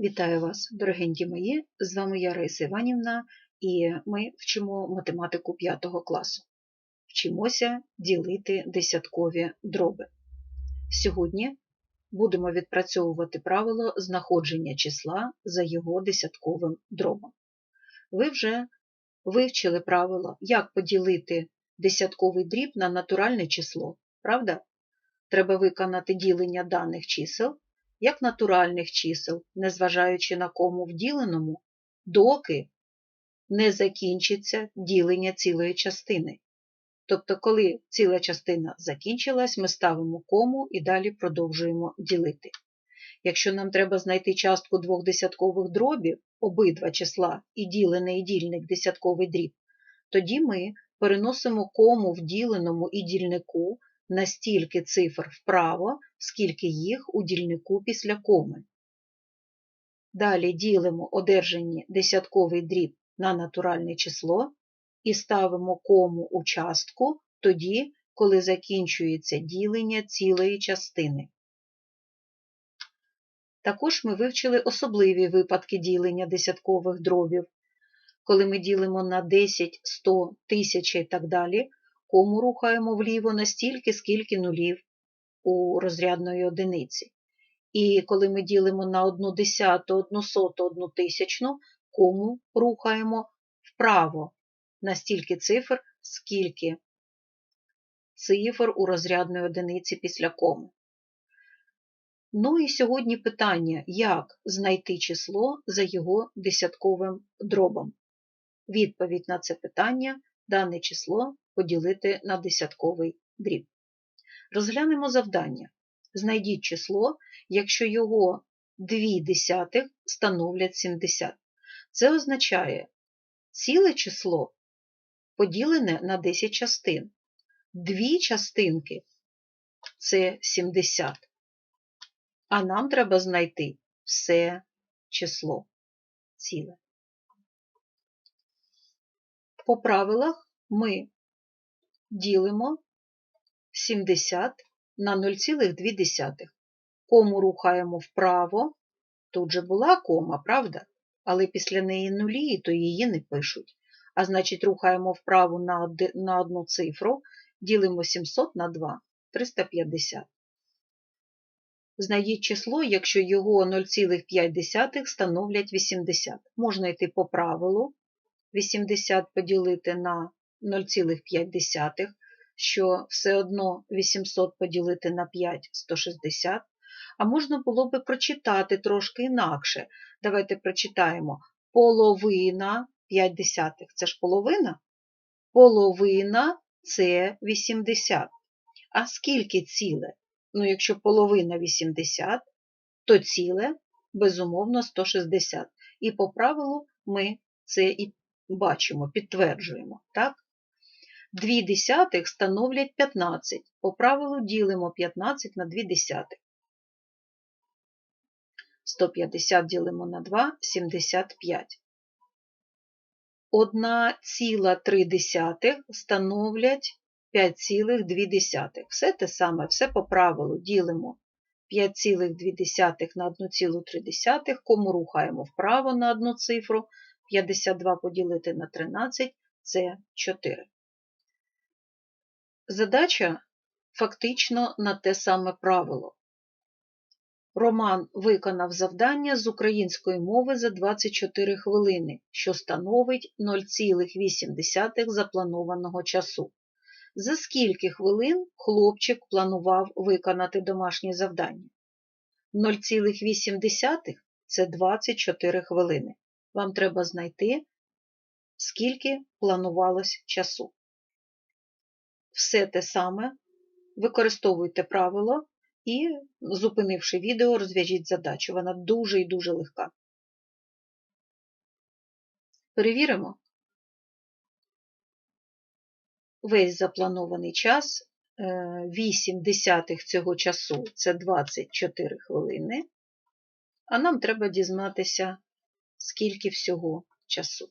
Вітаю вас, дорогенькі мої! З вами я Раїса Іванівна, і ми вчимо математику 5 класу. Вчимося ділити десяткові дроби. Сьогодні будемо відпрацьовувати правило знаходження числа за його десятковим дробом. Ви вже вивчили правило, як поділити десятковий дріб на натуральне число, правда? Треба виконати ділення даних чисел як натуральних чисел, незважаючи на кому в діленому, доки не закінчиться ділення цілої частини. Тобто, коли ціла частина закінчилась, ми ставимо кому і далі продовжуємо ділити. Якщо нам треба знайти частку двох десяткових дробів, обидва числа і ділений і дільник десятковий дріб, тоді ми переносимо кому в діленому і дільнику на стільки цифр вправо, скільки їх у дільнику після коми. Далі ділимо одержані десятковий дріб на натуральне число і ставимо кому у частку тоді, коли закінчується ділення цілої частини. Також ми вивчили особливі випадки ділення десяткових дробів. Коли ми ділимо на 10, 100, 1000 і так далі, кому рухаємо вліво настільки, скільки нулів у розрядної одиниці. І коли ми ділимо на одну десяту, одну соту, одну тисячну, кому рухаємо вправо настільки цифр, скільки цифр у розрядної одиниці після коми. Ну і сьогодні питання, як знайти число за його десятковим дробом. Відповідь на це питання дане число поділити на десятковий дріб. Розглянемо завдання. Знайдіть число, якщо його 2 десятих становлять 70. Це означає ціле число поділене на 10 частин. Дві частинки це 70. А нам треба знайти все число ціле. По правилах ми ділимо 70 на 0,2. Кому рухаємо вправо, тут же була кома, правда? Але після неї нулі, то її не пишуть. А значить, рухаємо вправо на одну цифру, ділимо 700 на 2, 350. Знайдіть число, якщо його 0,5 становлять 80. Можна йти по правилу 80 поділити на 0,5, що все одно 800 поділити на 5 160. А можна було би прочитати трошки інакше. Давайте прочитаємо половина 5 десятих. Це ж половина? Половина це 80. А скільки ціле? Ну, якщо половина 80, то ціле, безумовно, 160. І по правилу ми це і бачимо, підтверджуємо. так? 2 десятих становлять 15. По правилу ділимо 15 на 2 десятих. 150 ділимо на 2 75. 1,3 становлять 5,2. Все те саме, все по правилу ділимо 5,2 на 1,3, кому рухаємо вправо на одну цифру, 52 поділити на 13 це 4. Задача фактично на те саме правило. Роман виконав завдання з української мови за 24 хвилини, що становить 0,8 запланованого часу. За скільки хвилин хлопчик планував виконати домашнє завдання? 0,8 це 24 хвилини. Вам треба знайти, скільки планувалось часу. Все те саме, використовуйте правило і, зупинивши відео, розв'яжіть задачу. Вона дуже і дуже легка. Перевіримо. Весь запланований час, 8 десятих цього часу це 24 хвилини, а нам треба дізнатися, скільки всього часу.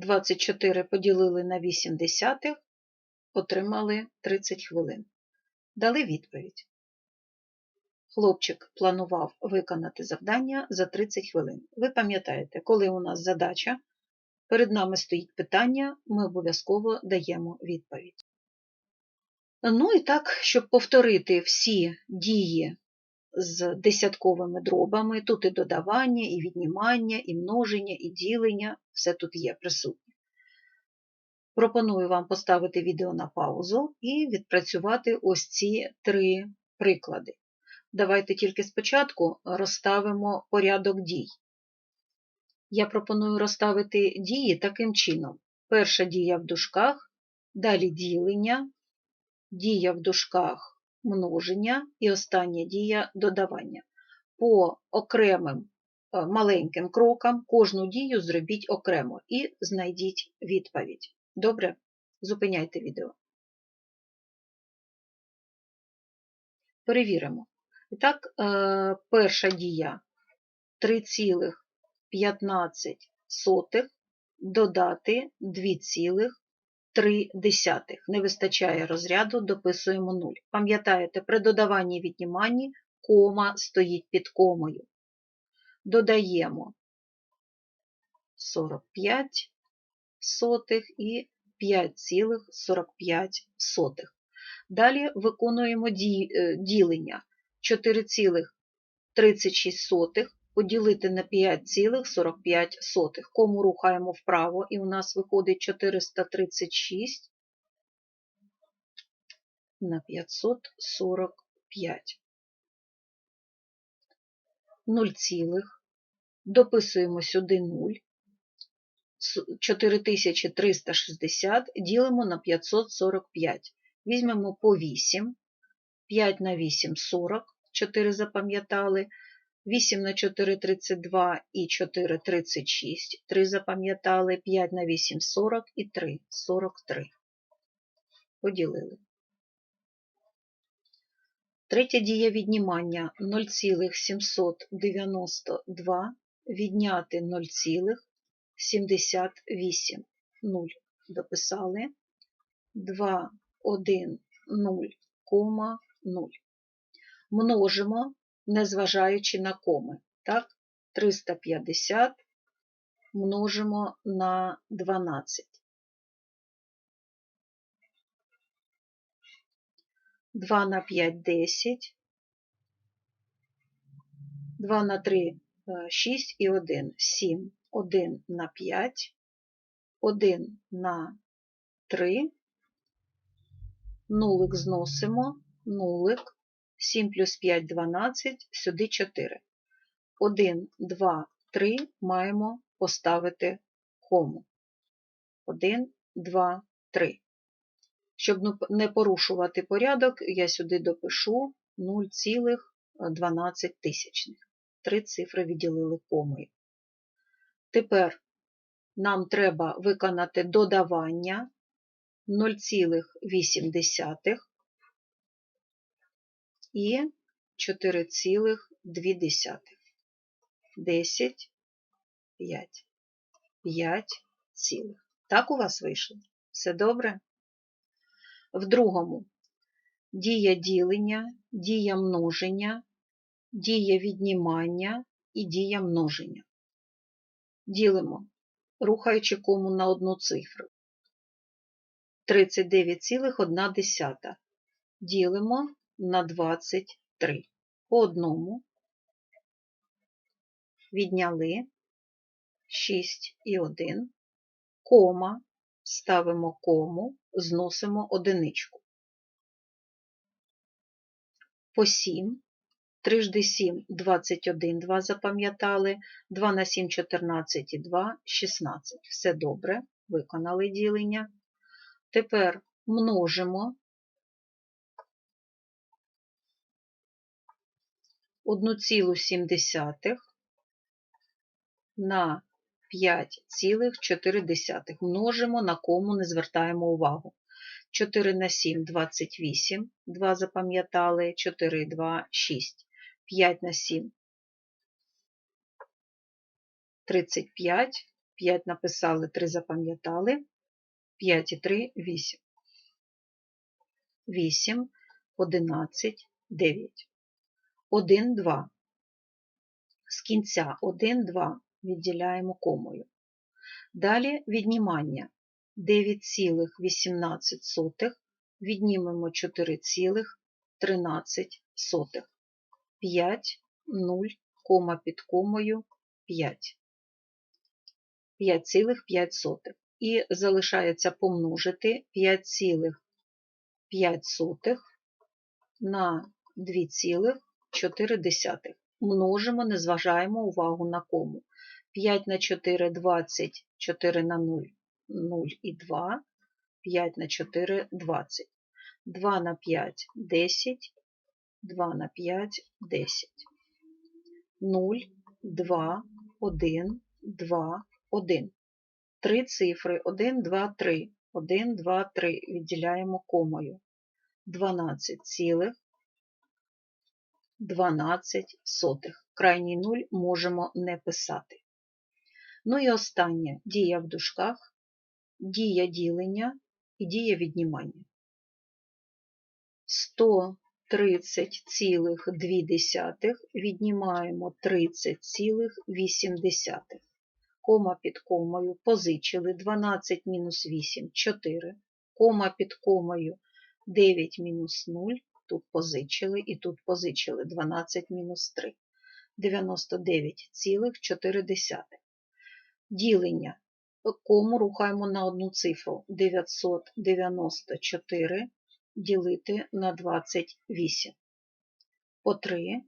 Двадцять чотири поділили на вісім десятих, отримали 30 хвилин. Дали відповідь. Хлопчик планував виконати завдання за 30 хвилин. Ви пам'ятаєте, коли у нас задача, перед нами стоїть питання, ми обов'язково даємо відповідь. Ну і так, щоб повторити всі дії з десятковими дробами, тут і додавання, і віднімання, і множення, і ділення, все тут є присутнє. Пропоную вам поставити відео на паузу і відпрацювати ось ці три приклади. Давайте тільки спочатку розставимо порядок дій. Я пропоную розставити дії таким чином. Перша дія в дужках, далі ділення, дія в дужках множення і остання дія додавання. По окремим е, маленьким крокам кожну дію зробіть окремо і знайдіть відповідь. Добре? Зупиняйте відео. Перевіримо. І так, е, перша дія 3,15 додати 2,3. Не вистачає розряду, дописуємо 0. Пам'ятаєте, при додаванні і відніманні кома стоїть під комою. Додаємо 45 сотих і 5,45. Далі виконуємо е, ділення 4,36 поділити на 5,45. Кому рухаємо вправо, і у нас виходить 436 на 545. 0, дописуємо сюди 0. 4360 ділимо на 545. Візьмемо по 8, 5 на 8 40, 4 запам'ятали, 8 на 4 32 і 4 36, 3 запам'ятали, 5 на 8 40 і 3 43. Поділили. Третя дія віднімання 0,792 відняти 0,78 0 дописали 2, 1, 0, 0. Множимо, незважаючи на коми. Так? 350 множимо на 12. 2 на 5 10, 2 на 3 6 і 1 7, 1 на 5, 1 на 3, нулик зносимо, нулик, 7 плюс 5 12, сюди 4. 1, 2, 3 маємо поставити кому. 1, 2, 3. Щоб не порушувати порядок, я сюди допишу 0,12. Три цифри відділили комою. Тепер нам треба виконати додавання 0,8 і 4,2. 10, 5. 5 цілих. Так у вас вийшло? Все добре? В другому дія ділення, дія множення, дія віднімання і дія множення. Ділимо, рухаючи кому на одну цифру. 39,1 ділимо на 23. По одному відняли 6 і 1, кома, ставимо кому, зносимо одиничку. По 7, 3 жди 7, 21, 2 запам'ятали, 2 на 7, 14 і 2, 16. Все добре, виконали ділення. Тепер множимо 1,7 на 5,4 множимо, на кому не звертаємо увагу. 4 на 7 28, 2 запам'ятали, 4, 2, 6, 5 на 7 35, 5 написали, 3 запам'ятали, 5 і 3 8. 8 11, 9. 1, 2. З кінця 1, 2 відділяємо комою. Далі віднімання 9,18 віднімемо 4,13. 5, 0, кома під комою 5. 5,5. І залишається помножити 5,5 на 2,4. Множимо, не зважаємо увагу на кому. 5 на 4 – 20, 4 на 0 – 0 і 2, 5 на 4 – 20. 2 на 5 – 10, 2 на 5 – 10. 0, 2, 1, 2, 1. Три цифри 1, 2, 3. 1, 2, 3 відділяємо комою. 12 цілих 12 сотих. Крайній 0 можемо не писати. Ну і останнє дія в дужках, дія ділення і дія віднімання. 130,2 віднімаємо 30,8. Кома під комою позичили 12 мінус 8 4. Кома під комою 9 мінус 0. Тут позичили і тут позичили 12 мінус 3. 99,4. Ділення. Кому рухаємо на одну цифру. 994 ділити на 28. По 3.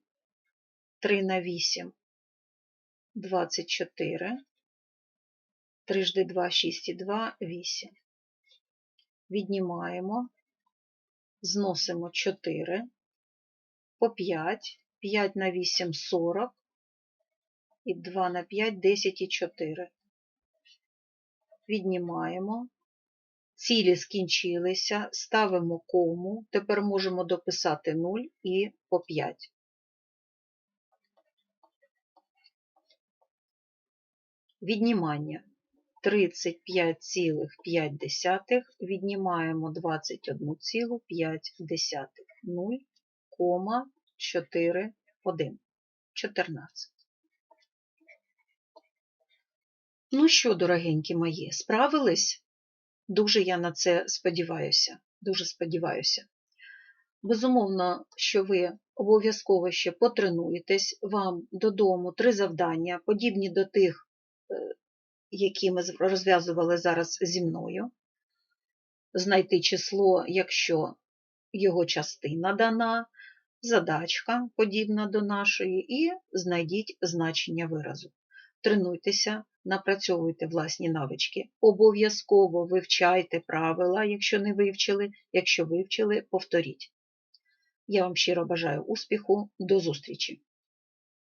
3 на 8 – 24. 3 жди 2, 6 і 2 – 8. Віднімаємо, зносимо 4, по 5, 5 на 8 – 40, і 2 на 5 – 10 і 4. Віднімаємо. Цілі скінчилися, ставимо кому, тепер можемо дописати 0 і по 5. Віднімання 35,5 віднімаємо 21,5 0, 4, 1, 14. Ну що, дорогенькі мої, справились? Дуже я на це сподіваюся. Дуже сподіваюся. Безумовно, що ви обов'язково ще потренуєтесь, вам додому три завдання, подібні до тих, які ми розв'язували зараз зі мною. Знайти число, якщо його частина дана, задачка подібна до нашої, і знайдіть значення виразу. Тренуйтеся, напрацьовуйте власні навички. Обов'язково вивчайте правила, якщо не вивчили, якщо вивчили, повторіть. Я вам щиро бажаю успіху, до зустрічі!